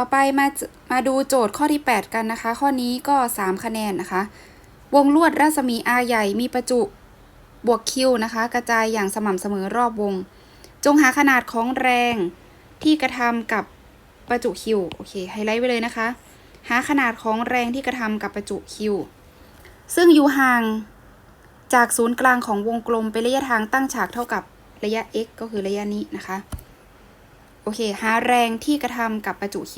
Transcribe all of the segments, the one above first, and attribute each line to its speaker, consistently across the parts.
Speaker 1: ต่อไปมามาดูโจทย์ข้อที่ 8 กันนะคะ ข้อนี้ก็ 3 คะแนนนะคะ วงลวดรัศมี R ใหญ่มีประจุบวก Q นะคะ กระจายอย่างสม่ำเสมอรอบวง จงหาขนาดของแรงที่กระทำกับประจุ Q โอเคไฮไลท์ไว้เลยนะคะ หาขนาดของแรงที่กระทำกับประจุ Q ซึ่งอยู่ห่างจากศูนย์กลางของวงกลมเป็นระยะทางตั้งฉากเท่ากับระยะ x ก็คือระยะนี้นะคะ อเค หาแรงที่กระทำกับประจุ Q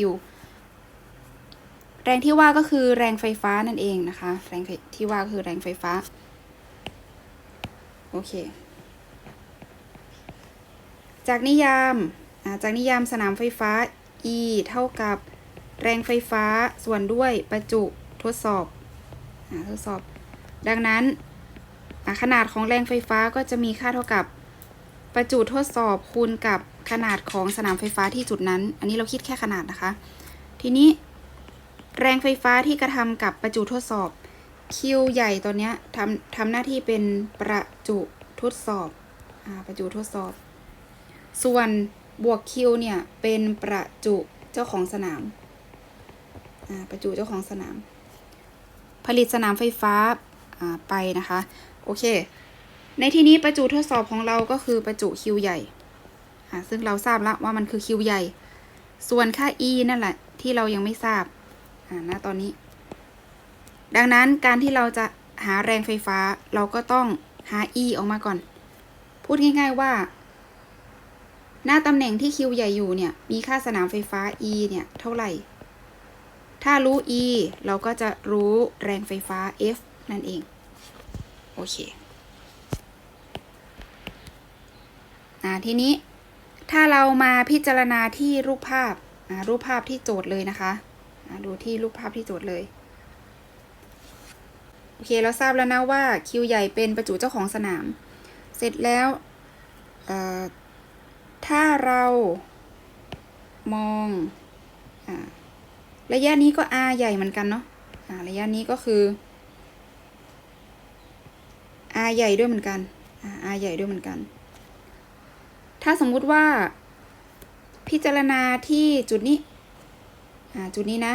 Speaker 1: แรงที่ว่าก็คือแรงไฟฟ้านั่นเองนะคะ แรงที่ว่าคือแรงไฟฟ้า โอเค จากนิยามจากนิยามสนามไฟฟ้า E เท่ากับแรงไฟฟ้าส่วนด้วยประจุทดสอบอทดสอบ ดังนั้นขนาดของแรงไฟฟ้าก็จะมีค่าเท่ากับประจุทดสอบคูณกับ ขนาดของสนามไฟฟ้าที่จุดนั้น อันนี้เราคิดแค่ขนาดนะคะ ทีนี้ แรงไฟฟ้าที่กระทำกับประจุทดสอบ Q ใหญ่ตัวเนี้ยทำทำหน้าที่เป็นประจุทดสอบอประจุทดสอบ ส่วนบวก Q เนี่ยเป็นประจุเจ้าของสนามประจุเจ้าของสนาม ผลิตสนามไฟฟ้าไปนะคะ โอเค ในที่นี้ประจุทดสอบของเราก็คือประจุ Q ใหญ่ ซึ่งเราทราบแล้วว่ามันคือ Q ใหญ่ ส่วนค่า E นั่นแหละ ที่เรายังไม่ทราบณตอนนี้ ดังนั้นการที่เราจะหาแรงไฟฟ้าเราก็ต้องหา E ออกมาก่อน พูดง่ายๆว่า หน้าตำแหน่งที่ Q ใหญ่อยู่เนี่ย มีค่าสนามไฟฟ้า E เนี่ย เท่าไหร่ ถ้ารู้ E เราก็จะรู้แรงไฟฟ้า F นั่นเอง โอเค อ่า ทีนี้ ถ้าเรามาพิจารณาที่รูปภาพรูปภาพที่โจทย์เลยนะคะดูที่รูปภาพที่โจทย์เลยโอเคเราทราบแล้วนะว่า Q ใหญ่เป็นประจุเจ้าของสนาม เสร็จแล้วถ้าเรามองอระยะนี้ก็ r ใหญ่เหมือนกันเนาะะระยะนี้ก็คือ r ใหญ่ด้วยเหมือนกันอา r ใหญ่ด้วยเหมือนกัน ถ้าสมมุติว่า พิจารณาที่จุดนี้จุดนี้นะ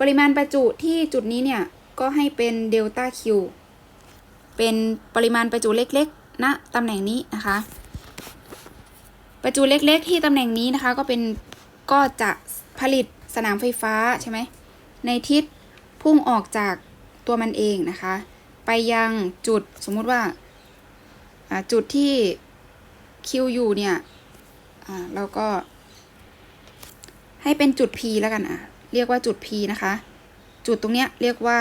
Speaker 1: ปริมาณประจุที่จุดนี้เนี่ย ก็ให้เป็นเดลต้า Q เป็นปริมาณประจุเล็กๆณนะตำแหน่งนี้นะคะ ประจุเล็กๆ ที่ตำแหน่งนี้นะคะ ก็เป็นก็จะผลิตสนามไฟฟ้าใช่ไหมในทิศพุ่งออกจากตัวมันเองนะคะ ไปยังจุดสมมุติว่าจุดที่ Q อยู่เนี่ย อ่าเราก็ ให้เป็นจุด P แล้วกันอะ เรียกว่าจุด P นะคะ จุดตรงเนี้ยเรียกว่า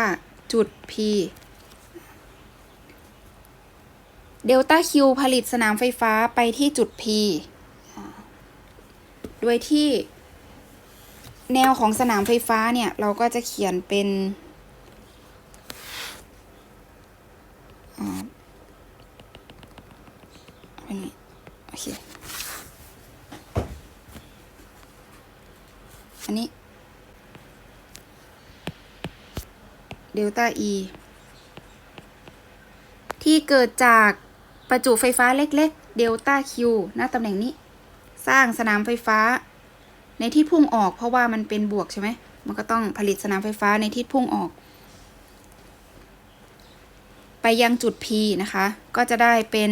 Speaker 1: จุด P เดลต้า Q ผลิตสนามไฟฟ้าไปที่จุด P โดยที่แนวของสนามไฟฟ้าเนี่ย เราก็จะเขียนเป็นนี้โอเค อันนี้ เด ลต้า E ที่เกิดจากประจุไฟฟ้าเล็กๆเดลต้า Q หน้าตำแหน่งนี้ สร้างสนามไฟฟ้า ในที่พุ่งออกเพราะว่ามันเป็นบวกใช่ไหมมันก็ต้องผลิตสนามไฟฟ้าในที่พุ่งออก ไปยังจุด P นะคะ ก็จะได้เป็น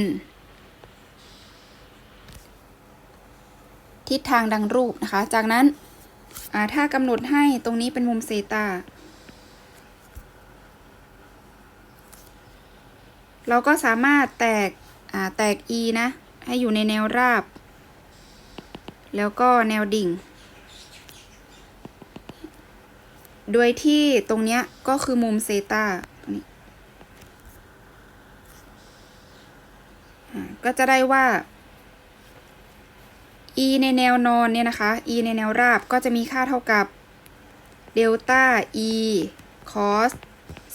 Speaker 1: ทิศทางดังรูปนะคะ จากนั้นถ้ากำหนดให้ตรงนี้เป็นมุมเซตา เราก็สามารถแตกแตก e นะ ให้อยู่ในแนวราบ แล้วก็แนวดิ่ง โดยที่ตรงเนี้ยก็คือมุมเซตาตรงนี้ก็จะได้ว่า e ในแนวนอนเนี่ยนะคะ e ในแนวราบก็จะมีค่าเท่ากับเดลต้า e cos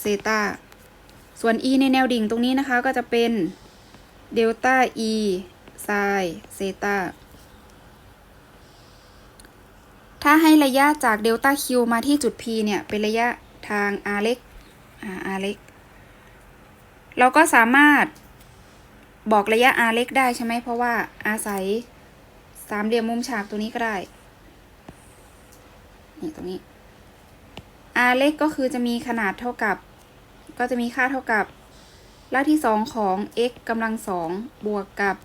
Speaker 1: เซตา ส่วน e ในแนวดิ่งตรงนี้นะคะก็จะเป็นเดลต้า e ไซเซตาถ้าให้ระยะจากเดลต้า q มาที่จุด p เนี่ย เป็นระยะทาง r เล็ก r เล็ก เราก็สามารถบอกระยะ r เล็กได้ใช่ไหม เพราะว่าอาศัยสามเหลี่ยมมุมฉากตัวนี้ก็ได้ นี่ตรงนี้ r เล็กก็คือจะมีขนาดเท่ากับ ก็จะมีค่าเท่ากับรากที่สองของ x กำลังสองบวกกับ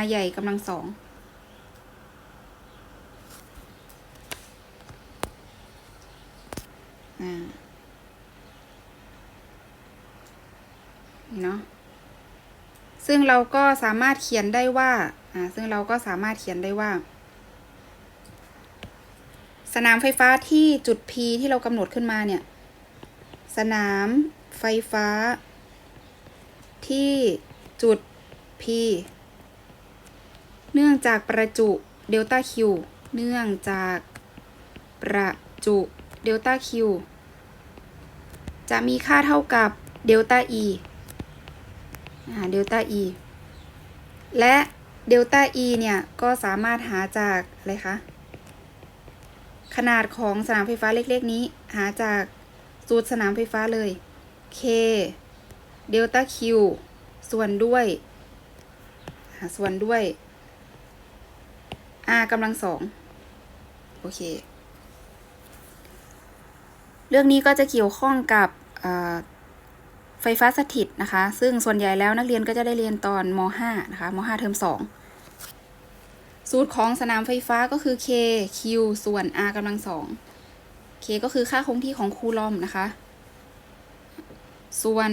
Speaker 1: r ใหญ่กำลังสองนี่เนาะซึ่งเราก็สามารถเขียนได้ว่าอ่า ซึ่งเราก็สามารถเขียนได้ว่า สนามไฟฟ้าที่จุด P ที่เรากำหนดขึ้นมาเนี่ย สนาม ไฟฟ้า ที่จุด P เนื่องจากประจุเดลต้า Q เนื่องจากประจุเดลต้า Q จะมีค่าเท่ากับเดลต้า E อ่าเดลต้า E และเดลต้า E เนี่ย ก็สามารถหาจาก อะไรคะ ขนาดของสนามไฟฟ้าเล็ก ๆ นี้ หาจากสูตรสนามไฟฟ้าเลย K เดลต้า Q ส่วนด้วยส่วนด้วย R กำลังสองโอเค เรื่องนี้ก็จะเกี่ยวข้องกับไฟฟ้าสถิตนะคะ ซึ่งส่วนใหญ่แล้วนักเรียนก็จะได้เรียนตอนม .5 นะคะม .5 เทอม 2 สูตรของสนามไฟฟ้าก็คือ K Q ส่วน R กำลังสอง K ก็คือค่าคงที่ของคูลอมนะคะ ส่วน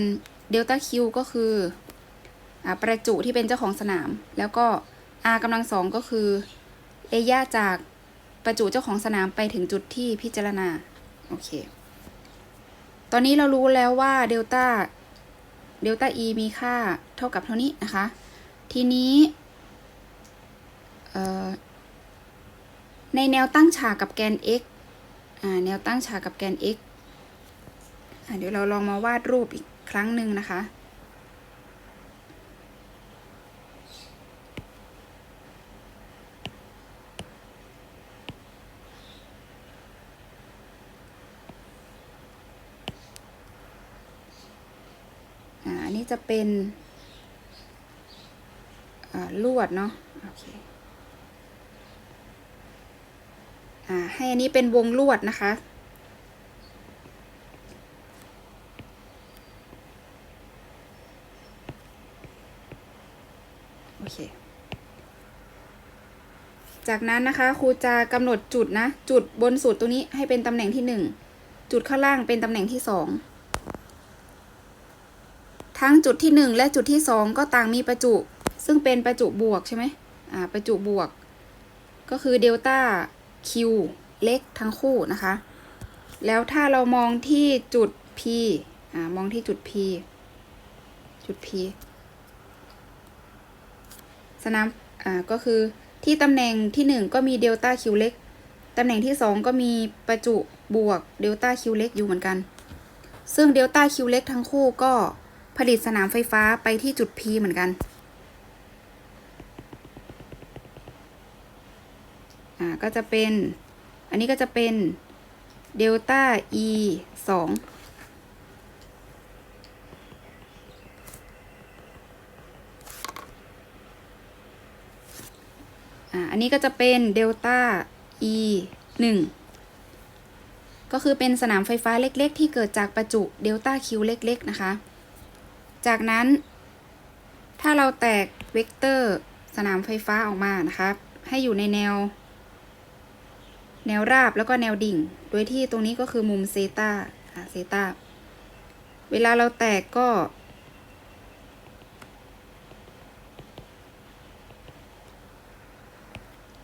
Speaker 1: เดลต้า Q ก็คืออประจุที่เป็นเจ้าของสนาม แล้วก็ R กำลังสองก็คือเอย่าจากประจุเจ้าของสนามไปถึงจุดที่พิจารณา โอเค ตอนนี้เรารู้แล้วว่าเดลต้าเดลต้า E มีค่าเท่ากับเท่านี้นะคะ ทีนี้ในแนวตั้งฉากกับแกน x อ่าแนวตั้งฉากกับแกน x อ่า เดี๋ยวเราลองมาวาดรูปอีกครั้งหนึ่งนะคะอ่าอันนี้จะเป็นอ่าลวดเนาะโอเคอ่าให้อันนี้เป็นวงลวดนะคะ โอเค จากนั้นนะคะครูจะกำหนดจุดนะ จุดบนสุดตรงนี้ให้เป็นตำแหน่งที่หนึ่งจุดข้างล่างเป็นตำแหน่งที่สองทั้งจุดที่หนึ่งและจุดที่สองก็ต่างมีประจุ ซึ่งเป็นประจุบวกใช่ไหมอ่าประจุบวก ก็คือเดลต้า Q เล็กทั้งคู่นะคะ แล้วถ้าเรามองที่จุด P อ่ามองที่จุด P จุด P สนามอ่าก็คือ ที่ตำแหน่งที่หนึ่งก็มีเดลต้า Q เล็กตำแหน่งที่สองก็มีประจุบวกเดลต้า Q เล็กอยู่เหมือนกัน ซึ่งเดลต้า Q เล็กทั้งคู่ก็ผลิตสนามไฟฟ้าไปที่จุด P เหมือนกันอ่าก็จะเป็น อันนี้ก็จะเป็นเดลต้า E ส อันนี้ก็จะเป็นเดลต้า E หนึ่งก็คือเป็นสนามไฟฟ้าเล็กๆ ที่เกิดจากประจุเดลต้า Q เล็กๆ นะคะ จากนั้น ถ้าเราแตกเวกเตอร์สนามไฟฟ้าออกมานะคะให้อยู่ในแนว แนวราบแล้วก็แนวดิ่ง โดยที่ตรงนี้ก็คือมุมเซตาเซตาเวลาเราแตกก็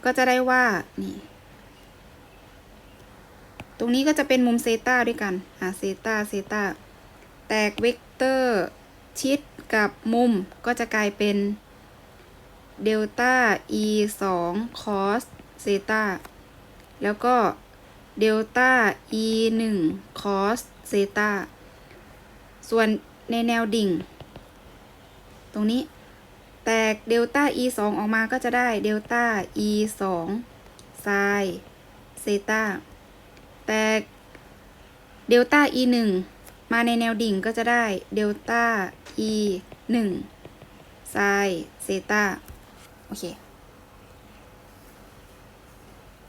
Speaker 1: ก็จะได้ว่านี่ตรงนี้ก็จะเป็นมุมเซตาด้วยกันอ่าเซตาเซตาแตกเวกเตอร์ ชิดกับมุมก็จะกลายเป็นเดลต้า e 2 cos เซตาแล้วก็เดลต้า e 1 cos เซตาส่วนในแนวดิ่ง ตรงนี้ แตกเดลต้า e 2ออกมาก็จะได้เดลต้า e 2 sin เซตาแตกเดลต้า e 1มาในแนวดิ่งก็จะได้เดลต้า e 1 sin เซตาโอเค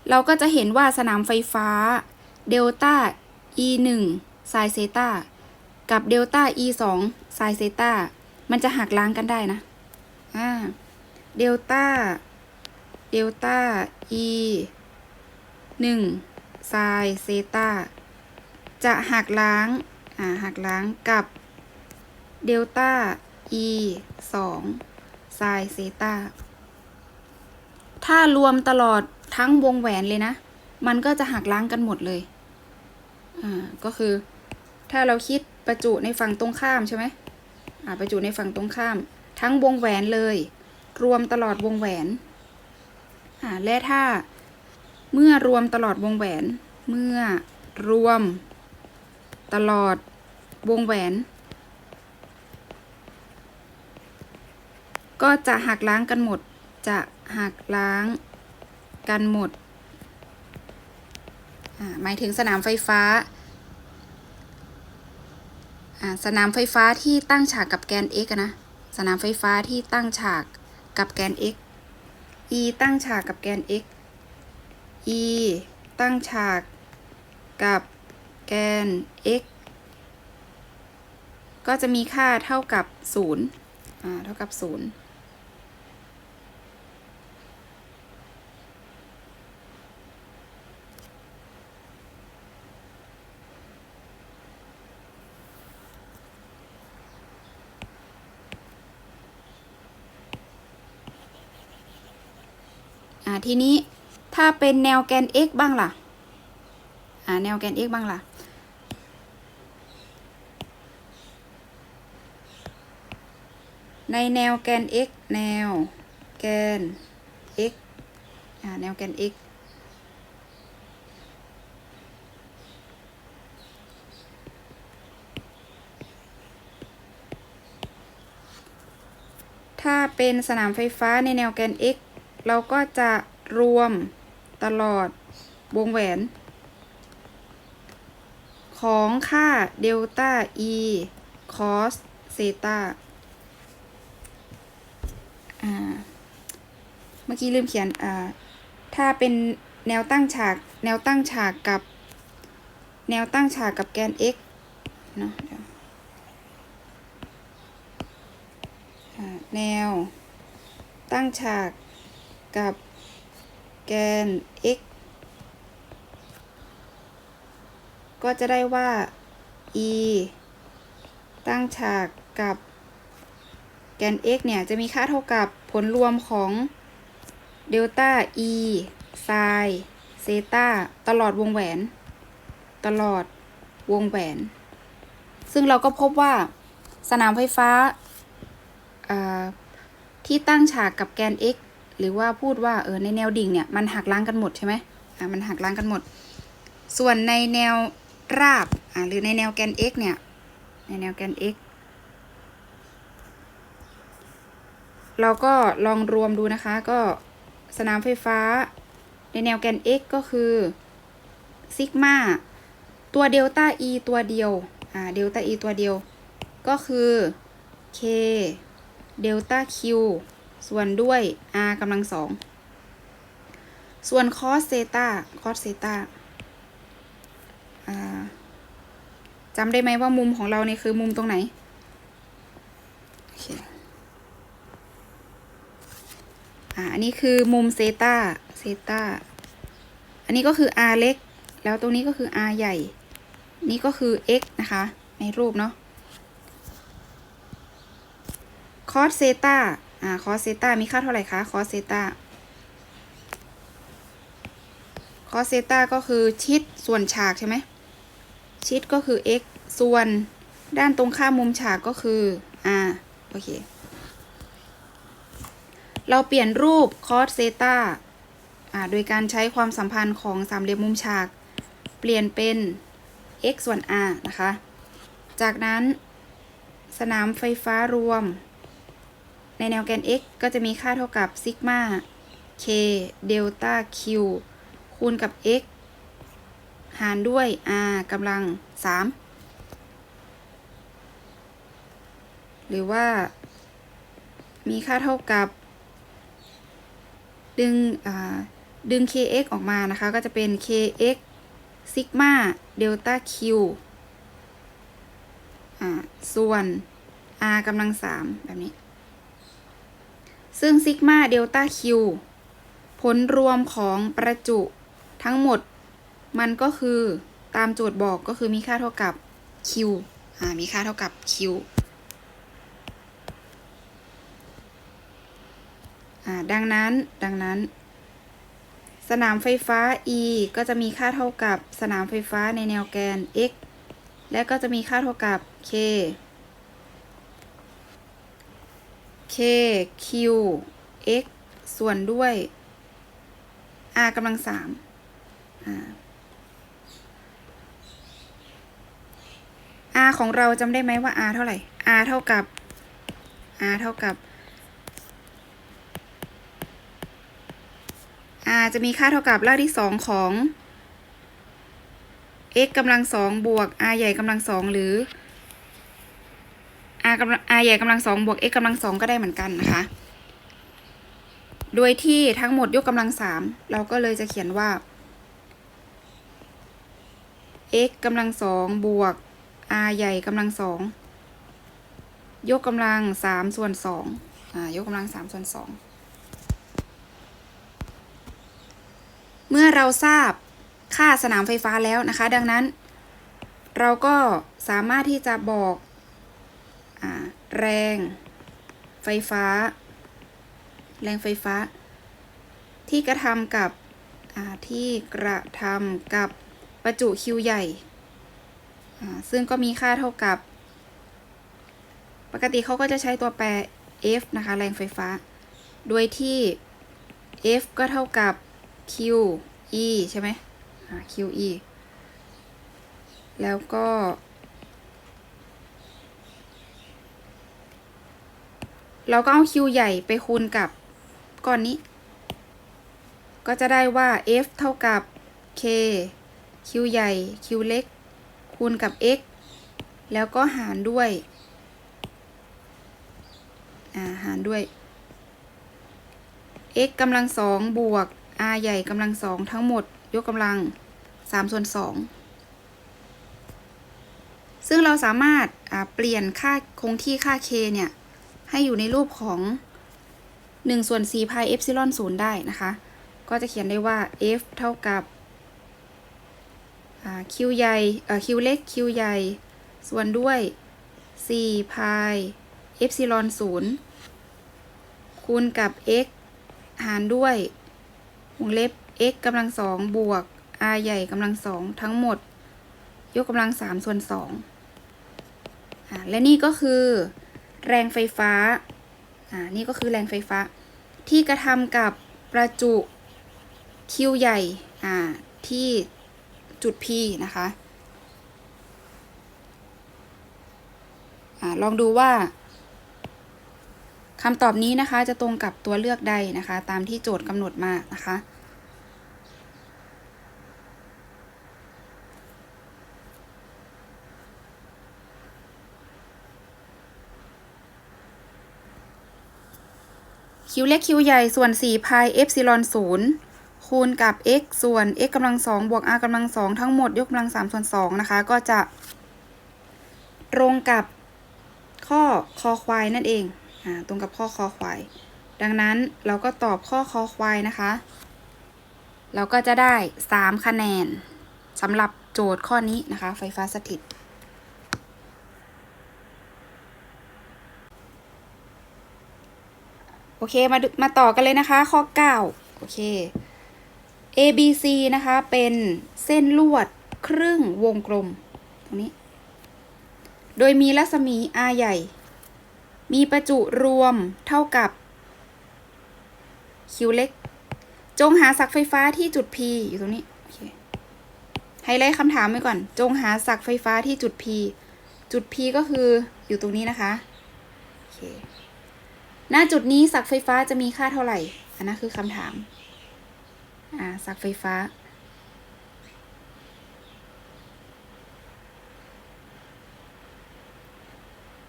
Speaker 1: เราก็จะเห็นว่าสนามไฟฟ้าเดลต้า e 1 sin เซตากับเดลต้า e 2 sin เซตามันจะหักล้างกันได้นะ อ่าเดลต้า เดลต้า e 1 sin เซตาจะหักล้าง อ่า หักล้างกับเดลต้า e 2 sin เซตาถ้ารวมตลอดทั้งวงแหวนเลยนะ มันก็จะหักล้างกันหมดเลย อ่า ก็คือ ถ้าเราคิดประจุในฝั่งตรงข้ามใช่ไหมอ่า ประจุในฝั่งตรงข้าม ทั้งวงแหวนเลย รวมตลอดวงแหวนและถ้าเมื่อรวมตลอดวงแหวน เมื่อรวม ตลอดวงแหวน ก็จะหักล้างกันหมด จะหักล้างกันหมด หมายถึงสนามไฟฟ้า สนามไฟฟ้าที่ตั้งฉากกับแกน x นะ สนามไฟฟ้าที่ตั้งฉากกับแกน x e ตั้งฉากกับแกน x e ตั้งฉากกับแกน x ก็จะมีค่าเท่ากับ 0 อ่า เท่ากับ 0 ทีนี้ถ้าเป็นแนวแกน x บ้างล่ะ อ่า แนวแกน x บ้างล่ะ ในแนวแกน x แนวแกน x อ่า แนวแกน x ถ้าเป็นสนามไฟฟ้าในแนวแกน x เราก็จะ รวมตลอดวงแหวน ของค่าเดลต้า e cos เซตาอ่าเมื่อกี้ลืมเขียน อ่า ถ้าเป็นแนวตั้งฉาก แนวตั้งฉากกับ แนวตั้งฉากกับแกน x เนาะแนว ตั้งฉากกับ แกน x ก็จะได้ว่า e ตั้งฉากกับแกน x เนี่ย จะมีค่าเท่ากับผลรวมของเดลต้า e ไซเซตาตลอดวงแหวน ตลอดวงแหวน ซึ่งเราก็พบว่าสนามไฟฟ้าาที่ตั้งฉากกับแกน x หรือว่าพูดว่าเออในแนวดิ่งเนี่ยมันหักล้างกันหมดใช่ไหมอ่ามันหักล้างกันหมด ส่วนในแนวราบอ่าหรือในแนวแกน x เนี่ยในแนวแกน x เราก็ลองรวมดูนะคะ ก็สนามไฟฟ้า ในแนวแกน x ก็คือซิกมาตัวเดลต้า e ตัวเดียว อ่า เดลต้า e ตัวเดียว ก็คือ k เดลต้า q ส่วนด้วย r กำลังสอง ส่วน cos เซตา cos เซตาจำได้ไหมว่ามุมของเราเนี่ยคือมุมตรงไหนโอเคอ่าอันนี้คือมุมเซตาเซตาอันนี้ก็คือ r เล็ก แล้วตรงนี้ก็คือ r ใหญ่ นี่ก็คือ x นะคะ ในรูปเนาะ cos เซตา อ่า cos เซตามีค่าเท่าไหร่คะ cos เซตา cos เซตาก็คือชิดส่วนฉากใช่ไหมชิดก็คือ x ส่วนด้านตรงข้ามมุมฉากก็คือ r โอเค เราเปลี่ยนรูป cos เซตาอ่าโดยการใช้ความสัมพันธ์ของสามเหลี่ยมมุมฉาก เปลี่ยนเป็น x ส่วน r นะคะ จากนั้นสนามไฟฟ้ารวม ในแนวแกน x ก็จะมีค่าเท่ากับซิกมา k เดลต้า q คูณกับ x หารด้วย r กำลัง 3 หรือว่า มีค่าเท่ากับ ดึงดึง kx ออกมานะคะ ก็จะเป็น kx ซิกมาเดลต้าคิวอ่าส่วน r กำลังสามแบบนี้ ซึ่งซิกมาเดลต้าคิวผลรวมของประจุทั้งหมด มันก็คือตามโจทย์บอกก็คือมีค่าเท่ากับ q อ่ามีค่าเท่ากับ q อ่าดังนั้นดังนั้น สนามไฟฟ้า E ก็จะมีค่าเท่ากับสนามไฟฟ้าในแนวแกน x และก็จะมีค่าเท่ากับ k k q x ส่วนด้วย r กำลังสามอ่า r ของเราจำได้ไหมว่า r เท่าไหร่ r เท่ากับ r เท่ากับ r จะมีค่าเท่ากับรากที่สองของ x กำลังสองบวก r ใหญ่กำลังสองหรือ r กำลัง r ใหญ่กำลังสองบวก x กำลังสองก็ได้เหมือนกันนะคะ โดยที่ทั้งหมดยกกำลังสามเราก็เลยจะเขียนว่า x กำลังสองบวก r ใหญ่กำลังสองยกกำลังสามส่วนสองยกกำลังสามส่วนสองเมื่อเราทราบค่าสนามไฟฟ้าแล้วนะคะ ดังนั้น เราก็สามารถที่จะบอก แรง ไฟฟ้า แรงไฟฟ้า ที่กระทำกับที่กระทำกับประจุคิวใหญ่ ซึ่งก็มีค่าเท่ากับ ปกติเขาก็จะใช้ตัวแปร F นะคะ แรงไฟฟ้า โดยที่ F ก็เท่ากับ Q E ใช่ไหม Q E แล้วก็ เราก็เอา Q ใหญ่ไปคูณกับก้อนนี้ ก็จะได้ว่า F เท่ากับ K Q ใหญ่ Q เล็ก คูณกับ x แล้วก็หารด้วยาหารด้วย x กำลังสองบวก r ใหญ่กำลังสองทั้งหมด ยกกำลังสามส่วนสองซึ่งเราสามารถาเปลี่ยนค่าคงที่ค่า k เนี่ย ให้อยู่ในรูปของ1ส่วน4 pi epsilon 0ได้นะคะ ก็จะเขียนได้ว่า f เท่ากับคิวใหญ่คิวเล็กคิวใหญ่ ส่วนด้วย4พายเอฟซิลอนศูนย์คูณกับ x หารด้วยวงเล็บ x กำลังสองบวก r ใหญ่กำลังสองทั้งหมด ยกกำลังสามส่วนสองและนี่ก็คือ แรงไฟฟ้าอ่านี่ก็คือแรงไฟฟ้า ที่กระทำกับประจุคิวใหญ่อ่าที่จุด P นะคะอะลองดูว่าคำตอบนี้นะคะจะตรงกับตัวเลือกใดนะคะ ตามที่โจทย์กำหนดมานะคะ คิวเล็กคิวใหญ่ส่วน4พายเอฟซิลอน0คูณกับ x ส่วน x กำลังสองบวก r กำลังสองทั้งหมดยกกำลังสามส่วนสองนะคะ ก็จะตรงกับข้อคอควายนั่นเองอ่าตรงกับข้อคอควาย ดังนั้นเราก็ตอบข้อคอควายนะคะ เราก็จะได้สามคะแนนสำหรับโจทย์ข้อนี้นะคะ ไฟฟ้าสถิต โอเคมาดูมาต่อกันเลยนะคะ ข้อ 9 โอเค A B C นะคะ เป็นเส้นลวดครึ่งวงกลม ตรงนี้ โดยมีรัศมี R ใหญ่ มีประจุรวมเท่ากับ Q เล็ก จงหาศักไฟฟ้าที่จุด P อยู่ตรงนี้โอเคไฮไลท์คำถามไว้ก่อน จงหาศักไฟฟ้าที่จุด P จุด P ก็คืออยู่ตรงนี้นะคะโอเค หน้าจุดนี้ศักไฟฟ้าจะมีค่าเท่าไหร่ อันนั้นคือคำถาม อ่าศักไฟฟ้า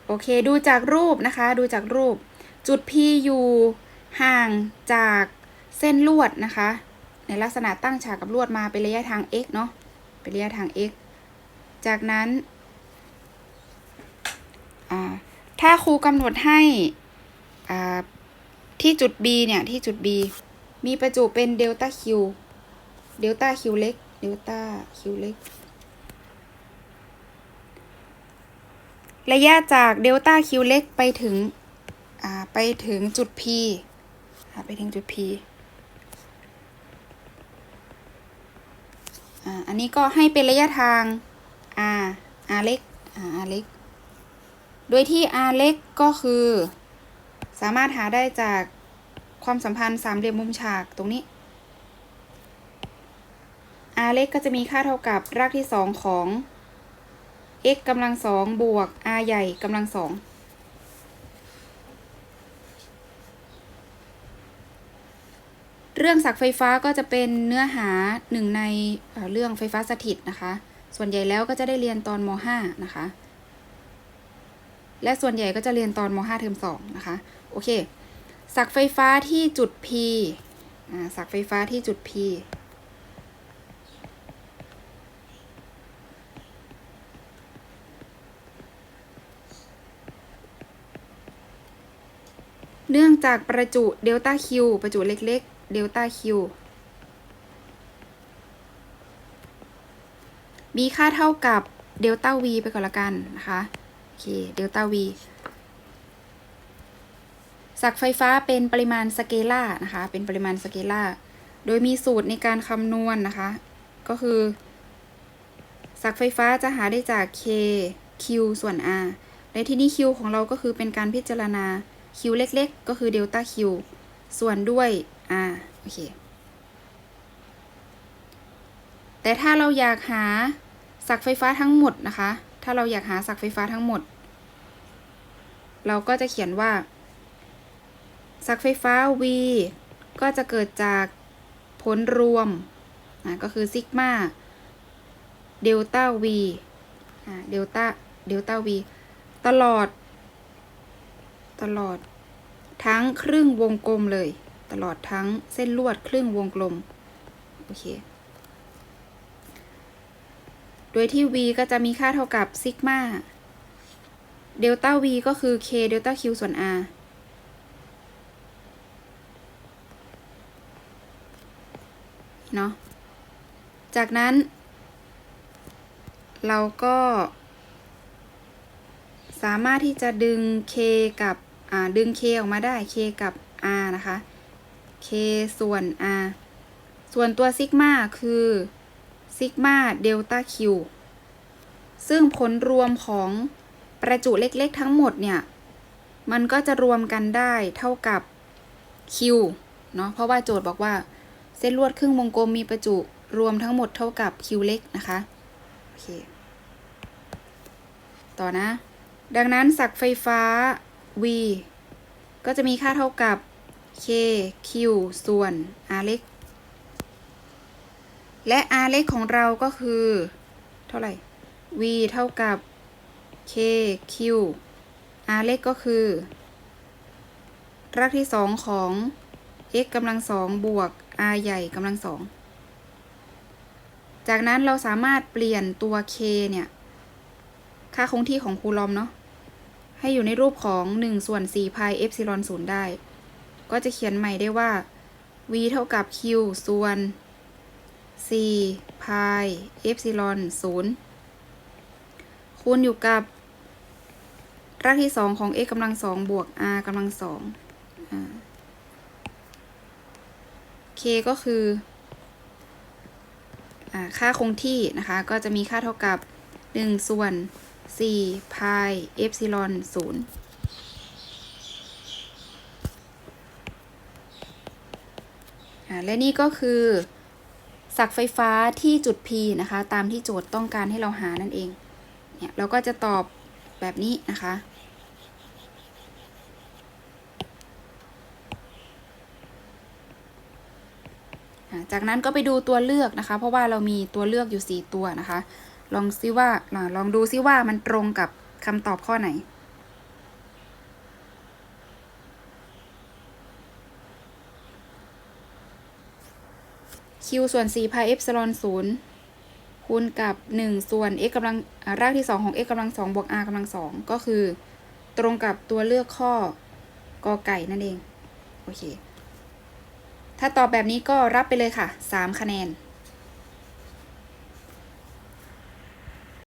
Speaker 1: โอเค ดูจากรูปนะคะ ดูจากรูป จุด P อยู่ห่างจากเส้นลวดนะคะ ในลักษณะตั้งฉากกับลวดมาเป็นระยะทาง x เนาะ เป็นระยะทาง x จากนั้น อ่า ถ้าครูกำหนดให้ ที่จุด b เนี่ยที่จุด b มีประจุเป็นเดลต้า q เดลต้า q เล็กเดลต้า q เล็ก ระยะจากเดลต้า q เล็กไปถึงไปถึงจุด p ไปถึงจุด p อันนี้ก็ให้เป็นระยะทาง r r เล็ก r เล็ก โดยที่ r เล็กก็คือ สามารถหาได้จากความสัมพันธ์สามเหลี่ยมมุมฉากตรงนี้ r เล็กก็จะมีค่าเท่ากับรากที่สองของ x กำลังสองบวก r ใหญ่กำลังสองเรื่องศักไฟฟ้าก็จะเป็นเนื้อหาหนึ่งในเอ่อเรื่องไฟฟ้าสถิตนะคะ ส่วนใหญ่แล้วก็จะได้เรียนตอนม .5 นะคะ และส่วนใหญ่ก็จะเรียนตอนม .5 เทอม2นะคะ โอเคศักไฟฟ้าที่จุด P อ่าศักไฟฟ้าที่จุด P เนื่องจากประจุเดลต้าคิวประจุเล็กๆเดลต้าคิวมีค่าเท่ากับเดลต้า v ไปก่อนละกันนะคะ โอเคเดลต้า v ศักไฟฟ้าเป็นปริมาณสเกล่านะคะ เป็นปริมาณสเกล่า โดยมีสูตรในการคำนวณนนะคะ ก็คือศักไฟฟ้าจะหาได้จาก k q ส่วน r ในที่นี้ q ของเราก็คือเป็นการพิจารณา q เล็ก ๆ ก็คือเดลต้า q ส่วนด้วย r โอเค แต่ถ้าเราอยากหาศักไฟฟ้าทั้งหมดนะคะ ถ้าเราอยากหาศักไฟฟ้าทั้งหมด เราก็จะเขียนว่า ศักไฟฟ้า v ก็จะเกิดจากผลรวมอะก็คือซิกมาเดลต้า v เดลต้าเดลต้า v ตลอด ตลอด ทั้งครึ่งวงกลมเลย ตลอดทั้งเส้นลวดครึ่งวงกลม โอเค โดยที่ v ก็จะมีค่าเท่ากับซิกมาเดลต้า v ก็คือ k เดลต้า q ส่วน r เนาะ จากนั้น เราก็ สามารถที่จะดึง k กับ อ่า ดึง k ออกมาได้ k กับ r นะคะ k ส่วน r ส่วนตัวซิกมาคือซิกมาเดลต้า q ซึ่งผลรวมของประจุเล็กๆทั้งหมดเนี่ย มันก็จะรวมกันได้เท่ากับ q เนาะเพราะว่าโจทย์บอกว่า เส้นลวดครึ่งวงกลมมีประจุรวมทั้งหมดเท่ากับ q เล็กนะคะโอเคต่อนะ ดังนั้นศักไฟฟ้า v ก็จะมีค่าเท่ากับ k q ส่วน r เล็ก และ r เล็กของเราก็คือ เท่าไหร่ v เท่ากับ k q r เล็กก็คือ รากที่สองของ x กำลังสองบวก r ใหญ่กำลังสอง จากนั้นเราสามารถเปลี่ยนตัว k เนี่ย ค่าคงที่ของคูลอมเนาะ ให้อยู่ในรูปของ 1 ส่วน4พายเอฟซิลอน0ได้ ก็จะเขียนใหม่ได้ว่า v เท่ากับ q ส่วน4พายเอฟซิลอน0คูณอยู่กับรากที่สองของ x กำลังสองบวก r กำลังสอง k ก็คืออค่าคงที่นะคะ ก็จะมีค่าเท่ากับ 1 ส่วน 4 พายเอฟซิลอน0อ่าและนี่ก็คือศักย์ไฟฟ้าที่จุด P นะคะ ตามที่โจทย์ต้องการให้เราหานั่นเอง เนี่ย เราก็จะตอบแบบนี้นะคะ จากนั้นก็ไปดูตัวเลือกนะคะ เพราะว่าเรามีตัวเลือกอยู่ 4 ตัวนะคะ ลองซิว่าลองดูซิว่ามันตรงกับคำตอบข้อไหนคิวส่วน4พาย epsilon ศูนย์คูณกับ 1 ส่วน x กำลังรากที่ 2 ของ x กำลัง2บวก r กำลัง2ก็คือ ตรงกับตัวเลือกข้อกอไก่นั่นเอง โอเค ถ้าตอบแบบนี้ก็รับไปเลยค่ะ 3 คะแนน